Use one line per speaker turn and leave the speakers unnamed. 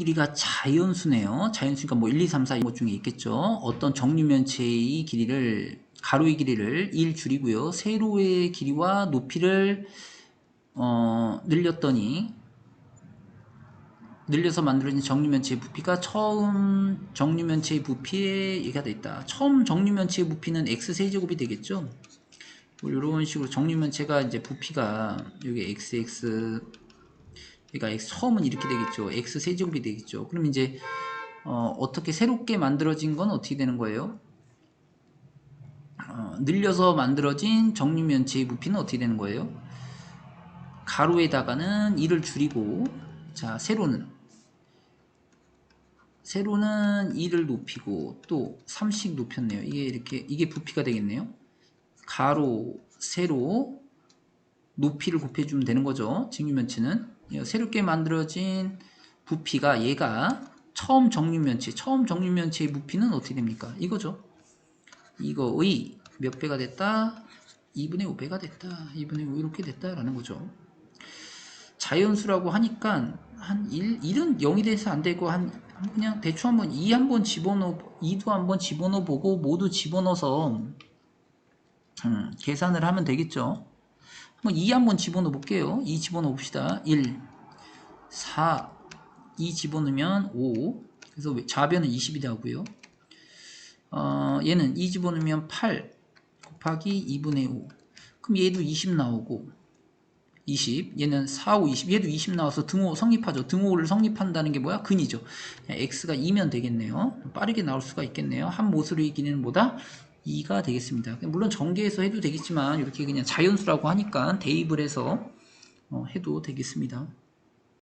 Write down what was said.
길이가 자연수네요. 자연수니까 뭐 1, 2, 3, 4 이것 중에 있겠죠. 어떤 정류면체의 길이를 가로의 길이를 1 줄이고요. 세로의 길이와 높이를 어, 늘렸더니 늘려서 만들어진 정류면체의 부피가 처음 정류면체의 부피에 얘가 됐다. 처음 정류면체의 부피는 x세제곱이 되겠죠. 이런 식으로 정류면체가 이제 부피가 여기 xx 그러니까 처음은 이렇게 되겠죠. x 세제곱이 되겠죠. 그럼 이제 어, 어떻게 새롭게 만들어진 건 어떻게 되는 거예요? 어, 늘려서 만들어진 정류면체의 부피는 어떻게 되는 거예요? 가로에다가는 1을 줄이고 자 세로는 세로는 2를 높이고 또 3씩 높였네요. 이게 이렇게 이게 부피가 되겠네요. 가로, 세로 높이를 곱해주면 되는 거죠. 직류면체는 새롭게 만들어진 부피가 얘가 처음 정류면체, 처음 정류면체의 부피는 어떻게 됩니까? 이거죠. 이거의 몇 배가 됐다? 2분의 5배가 됐다. 2분의 5 이렇게 됐다라는 거죠. 자연수라고 하니까 한 1, 1은 0이 돼서 안 되고 한 그냥 대충 한번 2 한번 집어넣어 2도 한번 집어넣어 보고 모두 집어넣어서 음, 계산을 하면 되겠죠. 한번 2 한번 집어넣어 볼게요. 2 집어넣어 봅시다. 1, 4, 2 집어넣으면 5. 그래서 좌변은 20이 되고요. 어, 얘는 2 집어넣으면 8 곱하기 2분의 5. 그럼 얘도 20 나오고 20 얘는 4, 5, 20 얘도 20 나와서 등호 성립하죠 등호를 성립한다는 게 뭐야? 근이죠 x가 2면 되겠네요 빠르게 나올 수가 있겠네요 한 모서리의 길이는 뭐다? 2가 되겠습니다. 물론 전개해서 해도 되겠지만 이렇게 그냥 자연수라고 하니까 대입을 해서 어, 해도 되겠습니다